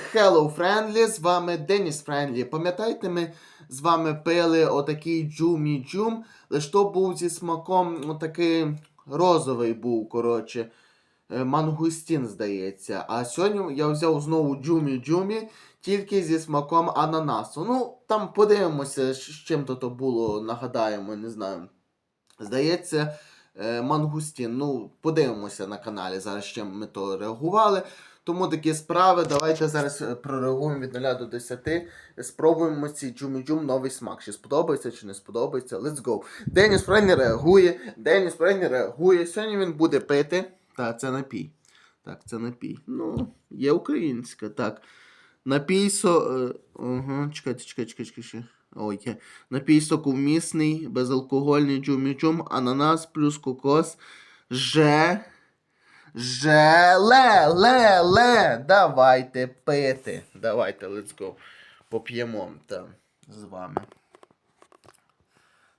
Hello Friendly, з вами Деніс Френдлі. Пам'ятаєте, ми з вами пили отакий джумі джум, лише то був зі смаком отакий розовий був, коротше. е, Мангустін, здається. А сьогодні я взяв знову джумі джумі, тільки зі смаком ананасу. Ну, там подивимося, з чим то то було, нагадаємо, не знаю. Здається, е, мангустін. Ну, подивимося на каналі зараз, з чим ми то реагували. Тому такі справи. Давайте зараз е, прореагуємо від 0 до 10. Спробуємо ці джумі-джум новий смак. Чи сподобається, чи не сподобається. Let's go. Деніс Фрейні реагує. Деніс Фрейні реагує. Сьогодні він буде пити. Так, це напій. Так, це напій. Ну, є українська, так. Напій со. Е, ага, чекайте, чекайте, чекайте, чекайте. Ой, є. Напій соковмісний, безалкогольний джумі-джум, ананас плюс кокос. Же. Желе, ле, ле. Давайте пити. Давайте, let's go. Поп'ємо там з вами.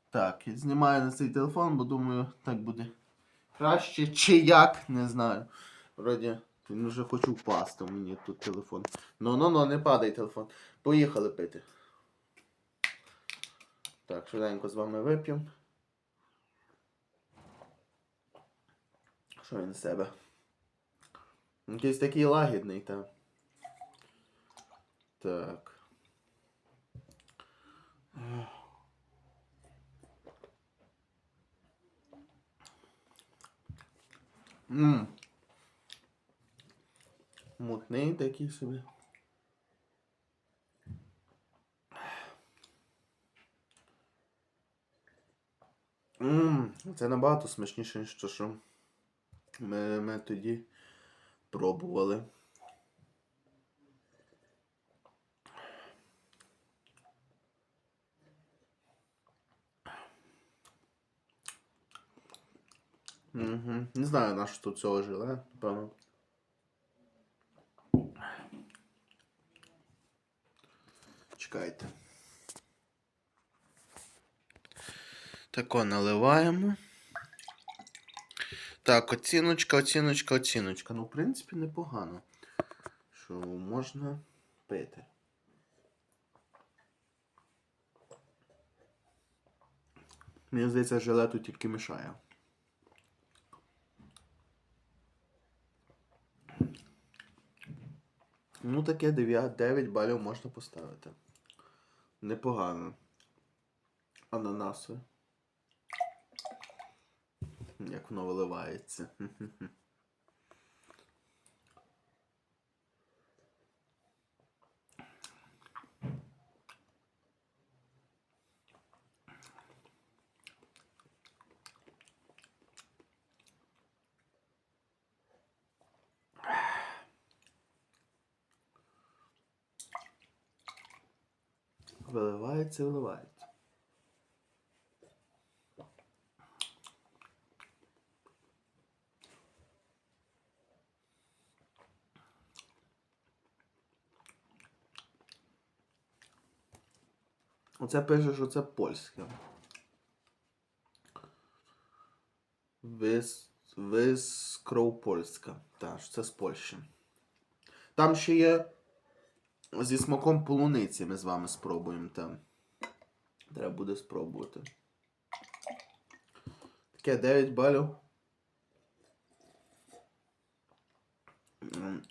Так, знімаю на цей телефон, бо думаю, так буде краще чи як, не знаю. Вроді, він вже хочу впасти мені тут телефон. Ну, ну, ну, не падай телефон. Поїхали пити. Так, швиденько з вами вип'ємо. Що він з себе? Якийсь такий лагідний, так. Так. Ммм. Мутний такий собі. Ммм, це набагато смачніше, ніж то, що ми, ми тоді пробували. Угу. Не знаю, на що тут цього желе, напевно. Чекайте. Тако наливаємо. Так, оціночка, оціночка, оціночка. Ну, в принципі, непогано. Що можна пити. Мені здається, желе тут тільки мішає. Ну, таке 9, 9 балів можна поставити. Непогано. Ананаси. Як воно виливається. Виливається, виливається. Оце пише, що це польське. Вис... Вискроупольська. Так, це з Польщі. Там ще є зі смаком полуниці ми з вами спробуємо там. Треба буде спробувати. Таке 9 балів.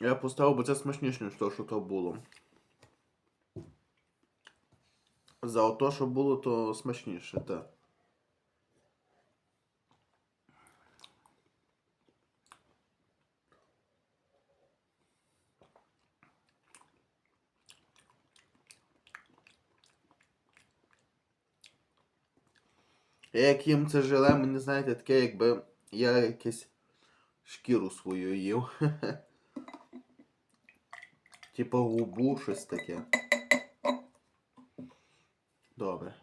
Я поставив, бо це смачніше, ніж то, що то було. За ото, що було, то смачніше, так. Я як їм це желе, мені знаєте, таке, якби я якесь шкіру свою їв. Типа губу, щось таке. Добре.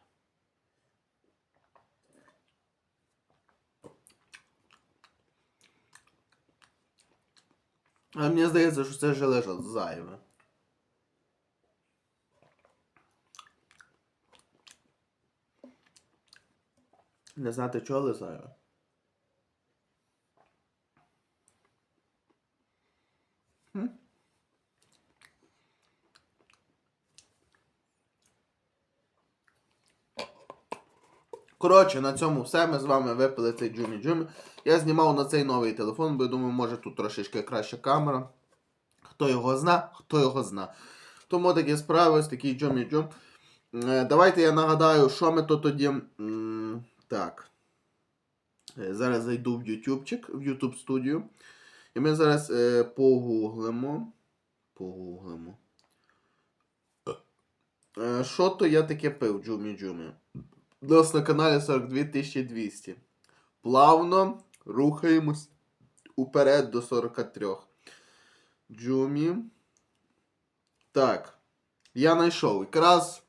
А мені здається, що це желе ж зайве. Не знати чого, але зайве. Коротше, на цьому все. Ми з вами випили цей Джумі Джумі. Я знімав на цей новий телефон, бо я думаю, може тут трошечки краща камера. Хто його зна, хто його зна. Тому такі справи, ось такий Джумі Джум. Е, Давайте я нагадаю, що ми то тоді. Так. Е, Зараз зайду в ютубчик, в YouTube студію. І ми зараз е, погуглимо. Погуглимо. Що то я таке пив, Джумі Джумі? У нас на каналі 42 200. Плавно рухаємось уперед до 43. Джумі. Так. Я знайшов. Якраз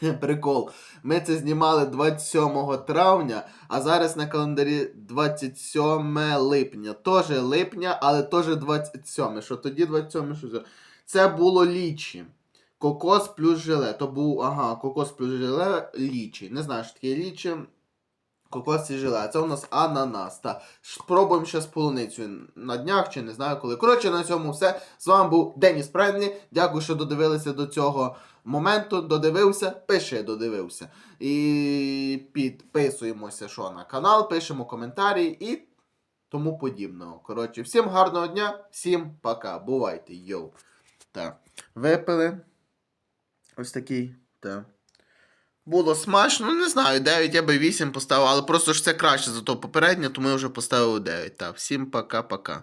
прикол. Ми це знімали 27 травня, а зараз на календарі 27 липня. Тоже липня, але теж 27. Що тоді 27, що це? Було лічі. Кокос плюс желе. То був, ага, кокос плюс желе лічі. Не знаю, що таке лічі. Кокос і желе. Це у нас ананас. Та. Спробуємо ще з полуницею на днях чи не знаю коли. Коротше, на цьому все. З вами був Деніс Френлі. Дякую, що додивилися до цього моменту. Додивився, пише, додивився. І підписуємося, що на канал, пишемо коментарі і тому подібного. Коротше, всім гарного дня, всім пока. Бувайте, йоу. Так. Випили. Ось такий. Так. Було смачно, ну не знаю, 9 я би 8 поставив, але просто ж це краще за то попереднє, тому я вже поставив 9. Так, всім пока-пока.